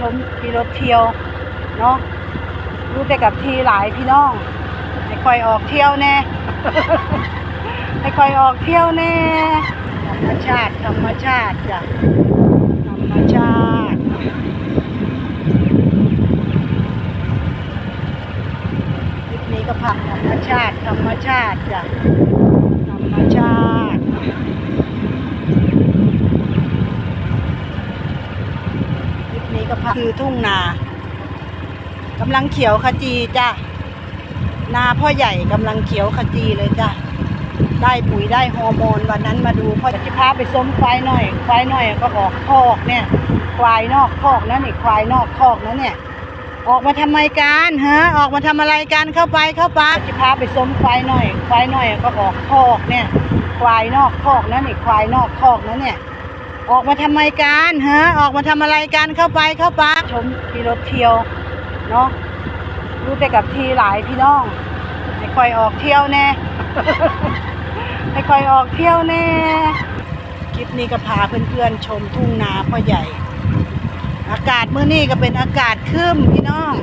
ชมขี่รถเที่ยวเนาะรู้แต่กับทีหลายพี่น้องให้คอยออกเที่ยวแน่ให้คอยออกเที่ยวแน่ธรรมชาติธรรมชาติจ้ะธรรมชาติคลิปนี้ก็ผักธรรมชาติธรรมชาติจ้ะธรรมชาติ ก็คือทุ่งนากำลังเขียวขจีจ้ะนาพ่อใหญ่กำลังเขียวขจีเลยจ้ะได้ปุ๋ยได้ฮอร์โมนวันนั้นมาดูพ่อจะพาไปส้มควายหน่อย ควายหน่อยก็ออกคอกเนี่ย ควายนอกคอกนะนี่ควายนอกคอกนะเนี่ย ออกมาทำไมกันฮะออกมาทำอะไรกันเข้าไปเข้าไปจะพาไปส้มควายหน่อย ควายหน่อยก็ออกคอกเนี่ย ควายนอกคอกนะนี่ควายนอกคอกนะเนี่ย ออกมาทำไมกันฮะออกมาทำอะไรกันเข้าไปเข้าไปชมขี่รถเที่ยวเนาะรู้แต่กับทีหลายพี่น้องให้คอยออกเที่ยวแน่ให้คอยออกเที่ยวแน่คลิปนี้ก็พาเพื่อนๆชมทุ่งนาพ่อใหญ่ อากาศเมื้อนี้ก็เป็นอากาศครึ้มพี่น้อง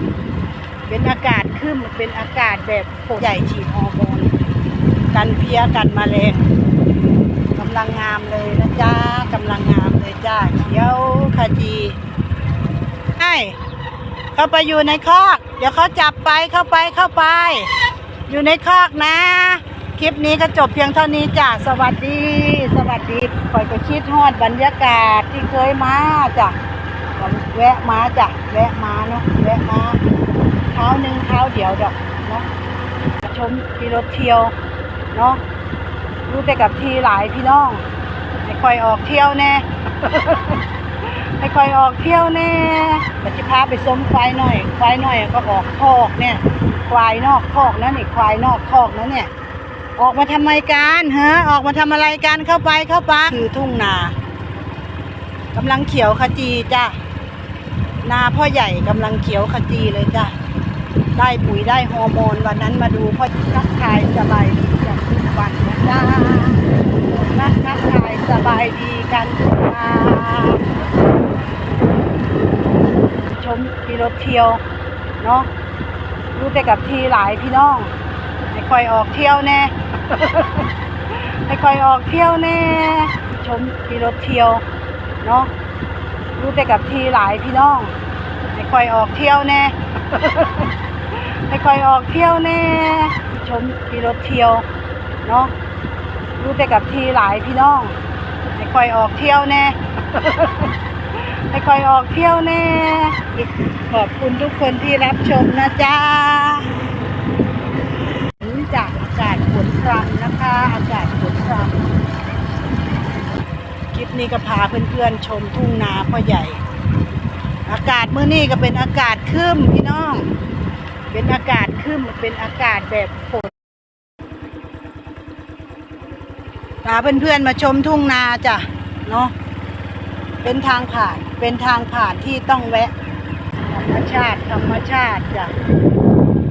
เป็นอากาศครึ้มเป็นอากาศแบบโใหญ่ฉีดฮอร์โมนกันเพียกันมลงกำ ลังงามเลยนะจ้ากำลังงามเลยจ้าเขียวขจีไอ้เข้าไปอยู่ในคอก เดี๋ยวเขาจับไปเข้าไปเข้าไป อยู่ในคอกนะ คลิปนี้ก็จบเพียงเท่านี้จ้าสวัสดี สวัสดีคอยก็คิดฮอดบรรยากาศที่เคยมาจ้ะแวะมาจ้ะแวะมาเนาะแวะมาเท้าหนึ่งเท้าเดียวดอกเนาะชมขี่รถเที่ยวเนาะ รู้แต่กับทีหลายพี่น้องให้คอยออกเที่ยวแน่ให้คอยออกเที่ยวแน่ปัจจุพาไปส้มควายหน่อย ควายหน่อยก็ออกคอกเนี่ย ควายนอกคอกนะนี่ควายนอกคอกนะเนี่ย ออกมาทำไมกันฮะออกมาทำอะไรกันเข้าไปเข้าไปคือทุ่งนากำลังเขียวขจีจ้ะนาพ่อใหญ่กำลังเขียวขจีเลยจ้ะ ได้ปุ๋ยได้ฮอร์โมนวันนั้นมาดูพ่อทักทายสบายดีกันทุกวันนะจ้านักทักทายสบายดีกันทุกวันชมขี่รถเที่ยวเนาะรู้แต่กับทีหลายพี่น้องให้คอยออกเที่ยวแน่ให้คอยออกเที่ยวแน่ ชมขี่รถเที่ยวเนาะรู้แต่กับทีหลายพี่น้องให้คอยออกเที่ยวแน่ ให้คอยออกเที่ยวแน่ ชมขี่รถเที่ยวเนาะรู้แต่กับทีหลายพี่น้องให้คอยออกเที่ยวแน่ให้คอยออกเที่ยวแน่ ขอบคุณทุกคนที่รับชมนะจ๊ะจากอากาศฝนพรำนะคะ อากาศฝนพรำคลิปนี้ก็พาเพื่อนๆชมทุ่งนาพ่อใหญ่ อากาศเมื้อนี้ก็เป็นอากาศครึ้มพี่น้อง เป็นอากาศครึ้มเป็นอากาศแบบฝนพาเพื่อนๆมาชมทุ่งนาจ้ะเนาะเป็นทางผ่านเป็นทางผ่านที่ต้องแวะ ธรรมชาติธรรมชาติจ้ะ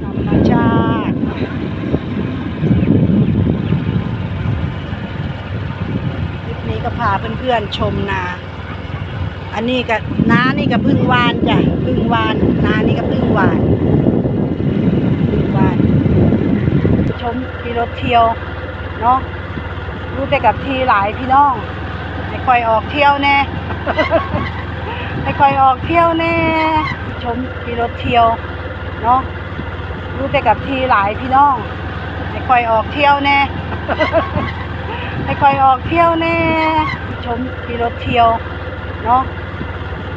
ธรรมชาติคลิปนี้ก็พาเพื่อนๆชมนา อันนี้ก็นานี่ก็พึ่งวานจ้ะพึ่งวานนานี่ก็พึ่งวานพึ่งวาน ช มขี่รถเที่ยวเนาะรู้แต่กับทีหลายพี่น้องให้คอยออกเที่ยวแน่ให้คอยออกเที่ยวแน่ ชมขี่รถเที่ยวเนาะรู้แต่กับทีหลายพี่น้องให้คอยออกเที่ยวแน่ให้คอยออกเที่ยวแน่ ชมขี่รถเที่ยวเนาะ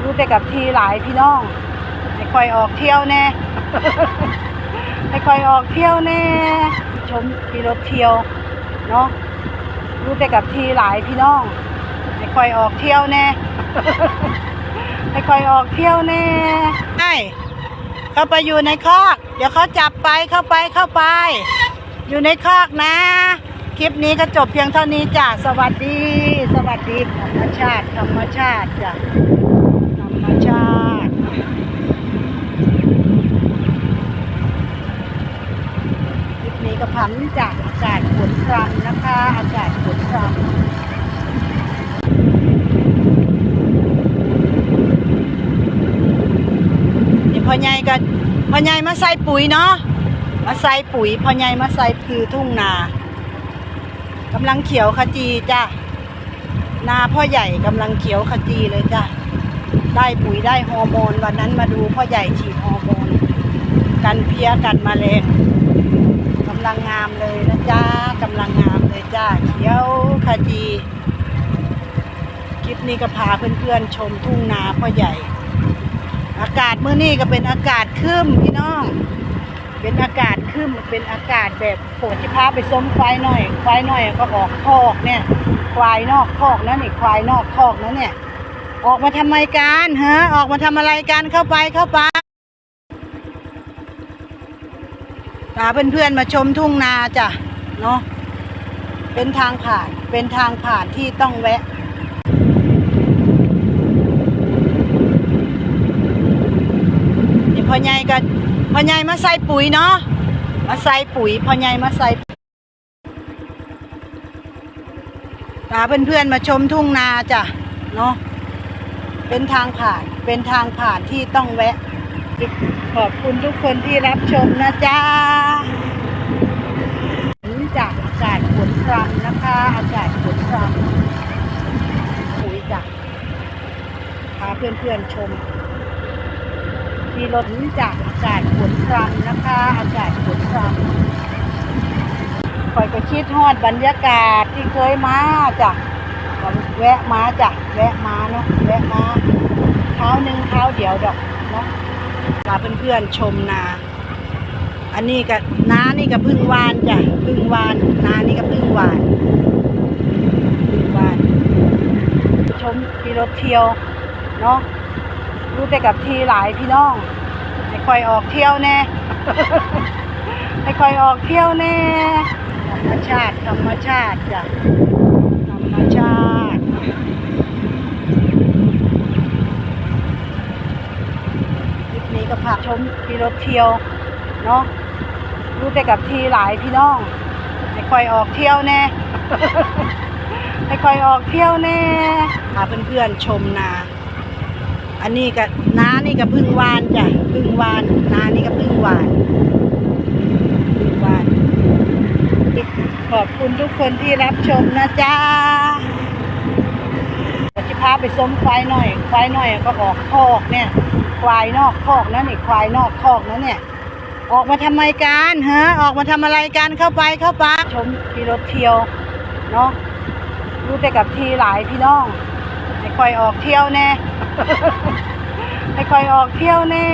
รู้แต่กับทีหลายพี่น้องให้คอยออกเที่ยวแน่ให้คอยออกเที่ยวแน่ ชมขี่รถเที่ยวเนาะรู้แต่กับทีหลายพี่น้องให้คอยออกเที่ยวแน่ให้คอยออกเที่ยวแน่ไอ้เข้าไปอยู่ในคอก เดี๋ยวเขาจับไปเข้าไปเข้าไป อยู่ในคอกนะ คลิปนี้ก็จบเพียงเท่านี้จ้ะสวัสดี สวัสดีธรรมชาติธรรมชาติจ้ะธรรมชาติ คลิปนี้ก็พันจากอากาศฝนพรำนะคะ อากาศฝนพรำพ่อใหญ่ก็พ่อใหญ่มาใส่ปุ๋ยเนาะมาใส่ปุ๋ยพ่อใหญ่มาใส่คือทุ่งนากำลังเขียวขจีจ้ะนาพ่อใหญ่กำลังเขียวขจีเลยจ้ะได้ปุ๋ยได้ฮอร์โมนวันนั้นมาดูพ่อใหญ่ฉีดฮอร์โมนกันเพี้ยกันมาแมลงำลังงามเลยนะจ้ากำลังงามเลยจ้าเขียวขจีคลิปนี้ก็พาเพื่อนๆชมทุ่งนาพ่อใหญ่ อากาศเมื่อนี้ก็เป็นอากาศคึ้มพี่น้อง เป็นอากาศคึ้มเป็นอากาศแบบฝนที่พาไปส้มควายหน่อย ควายหน่อยก็ออกคอกเนี่ย ควายนอกคอกนั่นนี่ควายนอกคอกนั่นเนี่ย ออกมาทำไมกันฮะออกมาทำอะไรกันเข้าไปเข้าไปพาเพื่อนๆมาชมทุ่งนาจ้ะเนาะเป็นทางผ่านเป็นทางผ่านที่ต้องแวะนี่พ่อใหญ่ก็พ่อใหญ่มาใส่ปุ๋ยเนาะมาใส่ปุ๋ยพ่อใหญ่มาใส่พาเพื่อนๆมาชมทุ่งนาจ้ะเนาะเป็นทางผ่านเป็นทางผ่านที่ต้องแวะ ขอบคุณทุกคนที่รับชมนะจ๊ะจากอากาศฝนพรำนะคะ อากาศฝนพรำปุ๋ยจ้ะพาเพื่อนๆชมมีรถจากอากาศฝนพรำนะคะ อากาศฝนพรำคอยก็คิดฮอดบรรยากาศที่เคยมาจ้ะก็แวะมาจ้ะแวะมาเนาะแวะมาเท้าหนึ่งเท้าเดียวดอกเนาะ พาเพื่อนๆชมนา อันนี้ก็นานี่ก็พึ่งวานจ้ะพึ่งวานนานี่ก็พึ่งวานพึ่งวาน ชมขี่รถเที่ยวเนาะรู้แต่กับทีหลายพี่น้องให้คอยออกเที่ยวแน่ให้คอยออกเที่ยวแน่ธรรมชาติธรรมชาติจ้ะธรรมชาติ คลิปนี้ก็พาช มขี่รถเที่ยวเนาะรู้แต่กับทีหลายพี่น้องให้คอยออกเที่ยวแน่ให้คอยออกเที่ยวแน่พาเพื่อนๆชมนา อันนี้ก็น้านี่ก็พึ่งวานจ้ะพึ่งวานนานี่ก็พึ่งวานพึ่งวาน ขอบคุณทุกคนที่รับชมนะจ๊ะจะพาไปส้มควายหน่อยควายหน่อยก็ออกคอกเนี่ย ควายนอกคอกนั่นนี่ควายนอกคอกนั่นเนี่ย ออกมาทำไมกันฮะออกมาทำอะไรกันเข้าไปเข้าไปชมขี่รถเที่ยวเนาะรู้แต่กับทีหลายพี่น้องให้คอยออกเที่ยวแน่ให้คอยออกเที่ยวแน่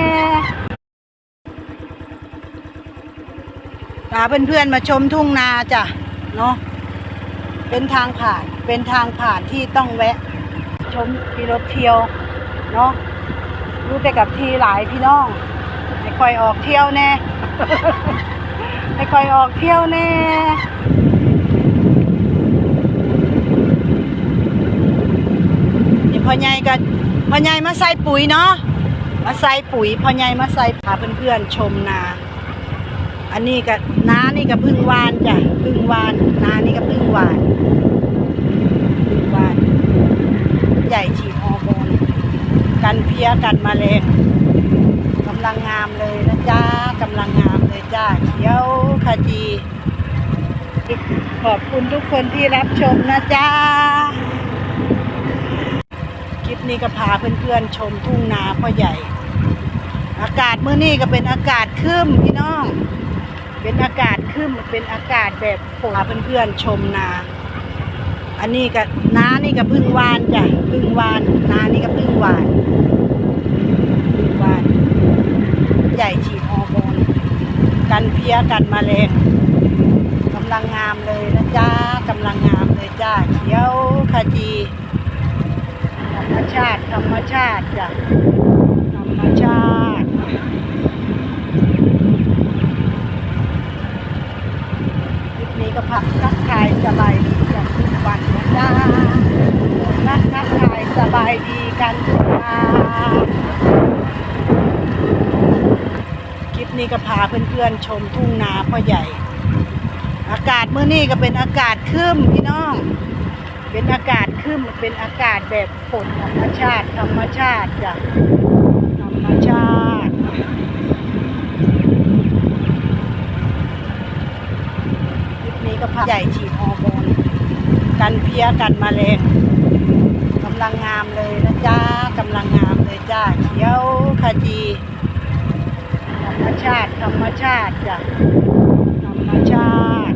พาเพื่อนๆมาชมทุ่งนาจ้ะเนาะเป็นทางผ่านเป็นทางผ่านที่ต้องแวะ ชมขี่รถเที่ยวเนาะ รู้แต่กับทีหลายพี่น้องให้คอยออกเที่ยวแน่ให้คอยออกเที่ยวแน่พ่อใหญ่ก็พ่อใหญ่มาใส่ปุ๋ยเนาะมาใส่ปุ๋ยพ่อใหญ่มาใส่พาเพื่อนๆชมนา อันนี้ก็นานี่ก็พึ่งวานจ้ะพึ่งวานนานี่ก็พึ่งวานพึ่งวานใหญ่ฉีดฮอร์โมน กันเพี้ยกันมาแมลงกำลังงามเลยนะจ้ากำลังงามเลยจ้าเขียวขจีขอบคุณทุกคนที่รับชมนะจ้าคลิปนี้ก็พาเพื่อนๆชมทุ่งนาพ่อใหญ่ อากาศเมื่อนี้ก็เป็นอากาศครึ้มพี่น้อง เป็นอากาศครึ้มเป็นอากาศแบบพาเพื่อนๆชมนา อันนี้ก็นานี่ก็พึ่งวานจ้ะพึ่งวานนานี่ก็พึ่งวานพึ่งวาน ใหญ่ฉีดฮอร์โมนกันเพี้ยกันแมลงกำลังงามเลยนะจ้ากำลังงามเลยจ้าเขียวขจีธรรมชาติธรรมชาติจ้ะธรรมชาติคลิปนี้ก็พักทักทายสบายดีกันทุกัสดีนักทักทายสบายดีกันจ้าคลิปนี้ก็พาเพื่อนๆชมทุ่งนาพ่อใหญ่ อากาศเมื่อนี้ก็เป็นอากาศคืมพี่น้อง เป็นอากาศคืมเป็นอากาศแบบฝนธรรมชาติ ธรรมชาติจ้ะธรรมชาติคลิปนี้ก็พาใหญ่ฉีดฮอร์โมน กันเพี้ยกันมาเลยกำลังงามเลยนะจ้ากำลังงามเลยจ้าเขียวขจีธรรมชาติธรรมชาติจ้ะธรรมชาติ